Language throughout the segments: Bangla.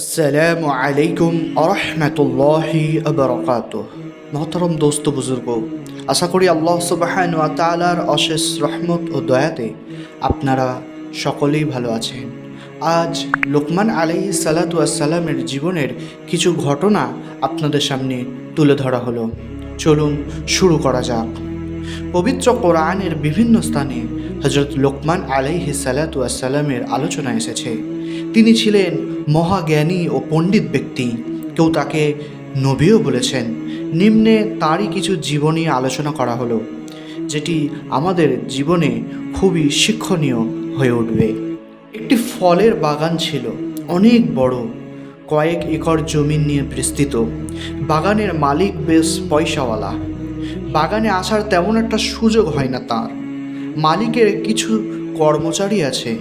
আসসালামু আলাইকুম আরহামতুল্লাহি আবরকাত মহতরম দোস্ত বুজুর্গ আশা করি আল্লাহ সুবাহান তালার অশেষ রহমত ও দয়াতে আপনারা সকলেই ভালো আছেন। আজ লোকমান আলাইহি সালাতু আসসালামের জীবনের কিছু ঘটনা আপনাদের সামনে তুলে ধরা হলো। চলুন শুরু করা যাক। পবিত্র কোরআনের বিভিন্ন স্থানে হজরত লোকমান আলাইহি সালাতু আসসালামের আলোচনা এসেছে। তিনি ছিলেন মহাজ্ঞানী ও পণ্ডিত ব্যক্তি। কেউ তাকে নবীও বলেছেন। নিম্নে তারই কিছু জীবনী আলোচনা করা হলো, যেটি আমাদের জীবনে খুবই শিক্ষণীয় হয়ে উঠবে। একটি ফলের বাগান ছিল, অনেক বড়, কয়েক একর জমি নিয়ে বিস্তৃত। বাগানের মালিক বেশ পয়সাওয়ালা। বাগানে আসার তেমন একটা সুযোগ হয় না তার। মালিকের কিছু কর্মচারী আছে,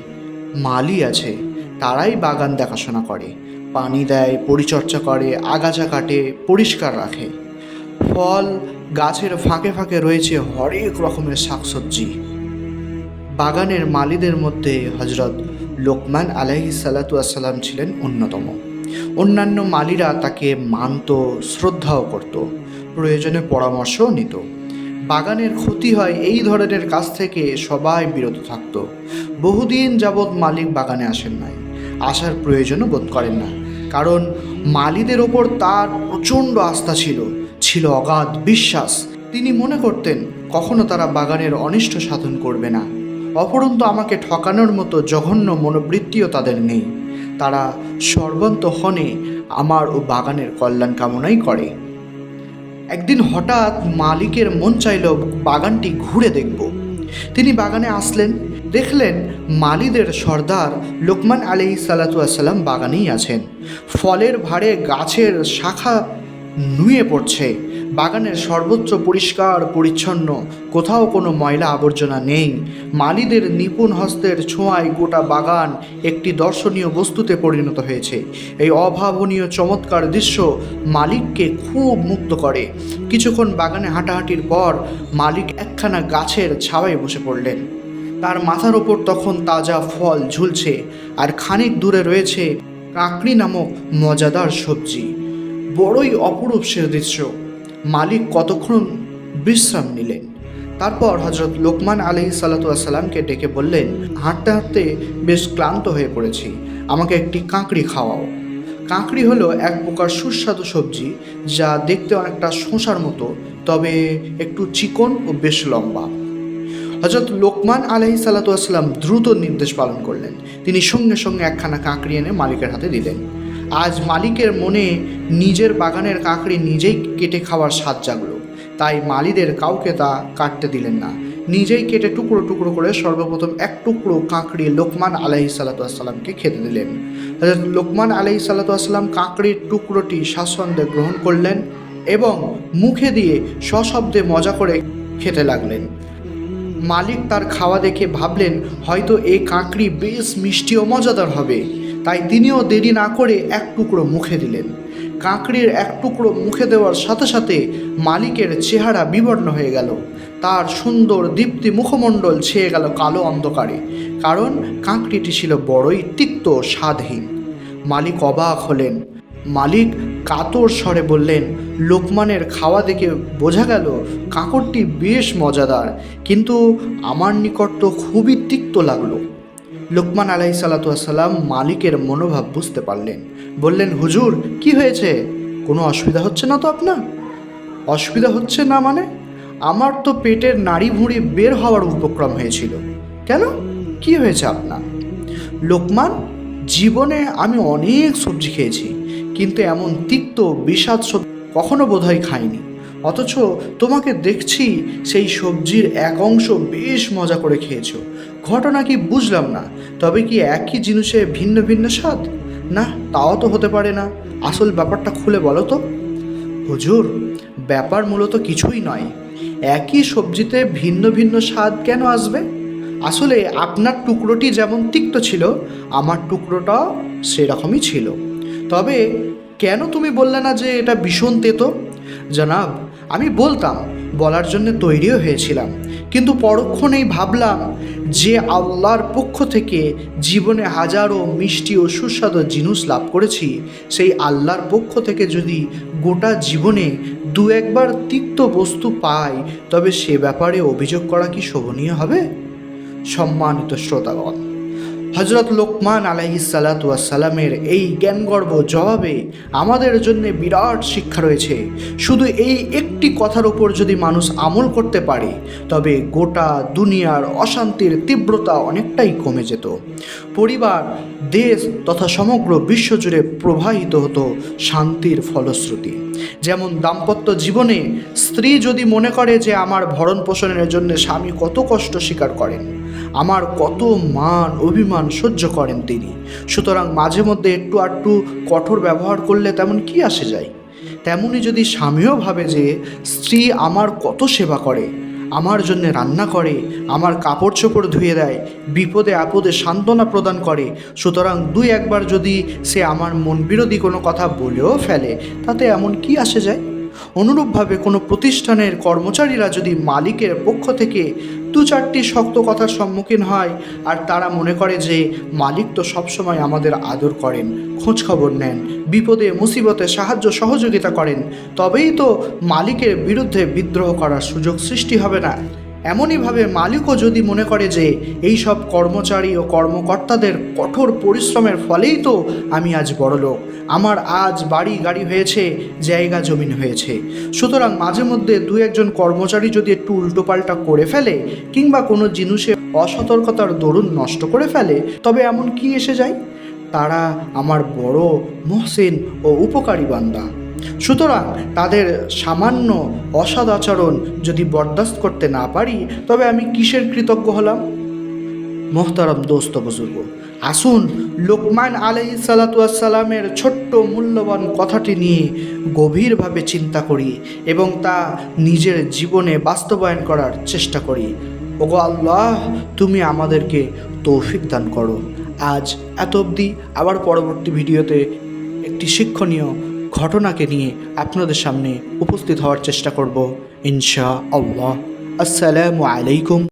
মালি আছে। তারাই বাগান দেখাশোনা করে, পানি দেয়, পরিচর্যা করে, আগাছা কাটে, পরিষ্কার রাখে। ফল গাছের ফাঁকে ফাঁকে রয়েছে হরেক রকমের শাকসবজি। বাগানের মালিদের মধ্যে হজরত লোকমান আলাইহি সালাতু ছিলেন অন্যতম। অন্যান্য মালিরা তাকে মানত, শ্রদ্ধাও করত, প্রয়োজনে পরামর্শও নিত। বাগানের ক্ষতি হয় এই ধরনের কাজ থেকে সবাই বিরত থাকতো। বহুদিন যাবৎ মালিক বাগানে আসেন নাই। আসার প্রয়োজনও বোধ করেন না। কারণ মালিদের ওপর তার প্রচণ্ড আস্থা ছিল ছিল অগাধ বিশ্বাস। তিনি মনে করতেন, কখনো তারা বাগানের অনিষ্ট সাধন করবে না। অপরন্তু আমাকে ঠকানোর মতো জঘন্য মনোবৃত্তিও তাদের নেই। তারা সর্বন্তহনে আমার ও বাগানের কল্যাণ কামনাই করে। একদিন হঠাৎ মালিকের মন চাইল বাগানটি ঘুরে দেখব। তিনি বাগানে আসলেন দেখলেন মালিদের সর্দার লোকমান আলী সালাতাম বাগানেই আছেন। ফলের ভারে গাছের শাখা নুয়ে পড়ছে। বাগানের সর্বোচ্চ পরিষ্কার, পরিচ্ছন্ন, কোথাও কোনো ময়লা আবর্জনা নেই। মালিদের নিপুণ হস্তের ছোঁয়ায় গোটা বাগান একটি দর্শনীয় বস্তুতে পরিণত হয়েছে। এই অভাবনীয় চমৎকার দৃশ্য মালিককে খুব মুক্ত করে। কিছুক্ষণ বাগানে হাঁটাহাঁটির পর মালিক একখানা গাছের ছাওয়ায় বসে পড়লেন। তার মাথার ওপর তখন তাজা ফল ঝুলছে আর খানিক দূরে রয়েছে কাঁকড়ি নামক মজাদার সবজি। বড়ই অপরূপ সে দৃশ্য। মালিক কতক্ষণ বিশ্রাম নিলেন? তারপর হজরত লোকমান আলী সাল্লাতামকে ডেকে বললেন, হাঁটতে হাঁটতে বেশ ক্লান্ত হয়ে পড়েছি, আমাকে একটি কাঁকড়ি খাওয়াও। কাঁকড়ি হলো এক প্রকার সুস্বাদু সবজি যা দেখতে অনেকটা শোঁসার মতো, তবে একটু চিকন ও বেশ লম্বা। হজরত লোকমান আলহি সাল্লাতাম দ্রুত নির্দেশ পালন করলেন। তিনি সঙ্গে সঙ্গে একখানা কাঁকড়ি এনে মালিকের হাতে দিলেন। আজ মালিকের মনে নিজের বাগানের কাঁকড়ি নিজেই কেটে খাওয়ার স্বাদ জাগলো। তাই মালিদের কাউকে তা কাটতে দিলেন না। নিজেই কেটে টুকরো টুকরো করে সর্বপ্রথম এক টুকরো কাঁকড়ি লোকমান আলহি সাল্লাতামকে খেতে দিলেন। লোকমান আলহি সাল্লাতাম কাঁকড়ির টুকরোটি স্বাচ্ছন্দ্যে গ্রহণ করলেন এবং মুখে দিয়ে সশব্দে মজা করে খেতে লাগলেন। মালিক তার খাওয়া দেখে ভাবলেন, হয়তো এই কাঁকড়ি বেশ মিষ্টি ও মজাদার হবে। তাই তিনিও দেরি না করে এক টুকরো মুখে দিলেন। কাঁকড়ির এক টুকরো মুখে দেওয়ার সাথে সাথে মালিকের চেহারা বিবর্ণ হয়ে গেল। তার সুন্দর দীপ্তি মুখমণ্ডল ছেয়ে গেল কালো অন্ধকারে, কারণ কাঁকড়িটি ছিল বড়ই তিক্ত স্বাদহীন। মালিক অবাক হলেন। মালিক কাতর স্বরে বললেন লোকমানের খাওয়া দেখে বোঝা গেল কাঁকড়টি বেশ মজাদার। কিন্তু আমার নিকট তো খুবই তিক্ত লাগল। লোকমান আলাই সাল্লাতাম মালিকের মনোভাব বুঝতে পারলেন। বললেন, হুজুর, কি হয়েছে? কোনো অসুবিধা হচ্ছে না তো আপনার? অসুবিধা হচ্ছে না মানে? আমার তো পেটের নাড়ি ভুঁড়ি বের হওয়ার উপক্রম হয়েছিল। কেন? কি হয়েছে আপনার? লোকমান, জীবনে আমি অনেক সবজি খেয়েছি, কিন্তু এমন তিক্ত, বিষাদ সবজি কখনো বোধহয় খাইনি। অথচ তোমাকে দেখছি সেই সবজির এক অংশ বেশ মজা করে খেয়েছো। ঘটনা কি বুঝলাম না, তবে কি একই জিনিসে ভিন্ন ভিন্ন স্বাদ? না, তাও তো হতে পারে না। আসল ব্যাপারটা খুলে বলো তো। হুজুর, ব্যাপার মূলত কিছুই নয়। একই সবজিতে ভিন্ন ভিন্ন স্বাদ কেন আসবে? আসলে আপনার টুকরোটি যেমন তিক্ত ছিল, আমার টুকরোটাও সেরকমই ছিল। তবে কেন তুমি বললে না যে এটা ভীষণ তেতো? জনাব, আমি বলতাম, বলার জন্য তৈরিও হয়েছিলাম। কিন্তু পরক্ষণেই ভাবলাম যে আল্লাহর পক্ষ থেকে জীবনে হাজারো মিষ্টি ও সুস্বাদু জিনিস লাভ করেছি, সেই আল্লাহর পক্ষ থেকে যদি গোটা জীবনে দু একবার তিক্ত বস্তু পাই, তবে সে ব্যাপারে অভিযোগ করা কি শোভনীয় হবে? সম্মানিত শ্রোতাগণ হজরত লোকমান আলাইসালাতামের এই জ্ঞানগর্ব জবাবে আমাদের জন্য বিরাট শিক্ষা রয়েছে। শুধু এই একটি কথার উপর যদি মানুষ আমল করতে পারে, তবে গোটা দুনিয়ার অশান্তির তীব্রতা অনেকটাই কমে যেত। পরিবার, দেশ তথা সমগ্র বিশ্বজুড়ে প্রবাহিত হতো শান্তির ফলশ্রুতি। যেমন দাম্পত্য জীবনে স্ত্রী যদি মনে করে যে আমার ভরণ পোষণের জন্য স্বামী কত কষ্ট স্বীকার করেন আমার কত মান অভিমান সহ্য করেন তিনি। সুতরাং মাঝে মধ্যে একটু আটটু কঠোর ব্যবহার করলে তেমন কি আসে যায়? তেমনি যদি স্বামীও ভাবে যে, স্ত্রী আমার কত সেবা করে, আমার জন্য রান্না করে, আমার কাপড় চোপড় ধুয়ে দেয়, বিপদে আপদে সান্ত্বনা প্রদান করে, সুতরাং দুই একবার যদি সে আমার মন বিরোধী কোনো কথা বলেও ফেলে, তাতে এমন কি আসে যায়? অনুরূপভাবে কোনো প্রতিষ্ঠানের কর্মচারীরা যদি মালিকের পক্ষ থেকে দু চারটি শক্ত কথার সম্মুখীন হয় আর তারা মনে করে যে মালিক তো সবসময় আমাদের আদর করেন খোঁজ খবর নেন, বিপদে, মুসিবতে সাহায্য, সহযোগিতা করেন। তবেই তো মালিকের বিরুদ্ধে বিদ্রোহ করার সুযোগ সৃষ্টি হবে না। এমনইভাবে মালিকও যদি মনে করে যে এই সব কর্মচারী ও কর্মকর্তাদের কঠোর পরিশ্রমের ফলেই তো আমি আজ বড়লোক আমার আজ বাড়ি গাড়ি হয়েছে, জায়গা জমিন হয়েছে। সুতরাং মাঝে মধ্যে দু একজন কর্মচারী যদি একটু উল্টোপাল্টা করে ফেলে কিংবা কোনো জিনিসে অসতর্কতার দরুন নষ্ট করে ফেলে, তবে এমন কি এসে যায়? তারা আমার বড়, মহসিন ও উপকারী বান্দা। সুতরাং তাদের সামান্য অসদ আচরণ যদি বরদাস্ত করতে না পারি, তবে আমি কিসের কৃতজ্ঞ হলাম? মোহতারাম দোস্ত বুজুর্গ, আসুন লোকমান আলাই সালাতামের ছোট্ট মূল্যবান কথাটি নিয়ে গভীরভাবে চিন্তা করি এবং তা নিজের জীবনে বাস্তবায়ন করার চেষ্টা করি। ওগো আল্লাহ, তুমি আমাদেরকে তৌফিক দান করো। আজ এত অবধি, আবার পরবর্তী ভিডিওতে একটি শিক্ষণীয় ঘটনাকে নিয়ে আপনাদের সামনে উপস্থিত হওয়ার চেষ্টা করব ইনশা আল্লাহ আসসালামু আলাইকুম।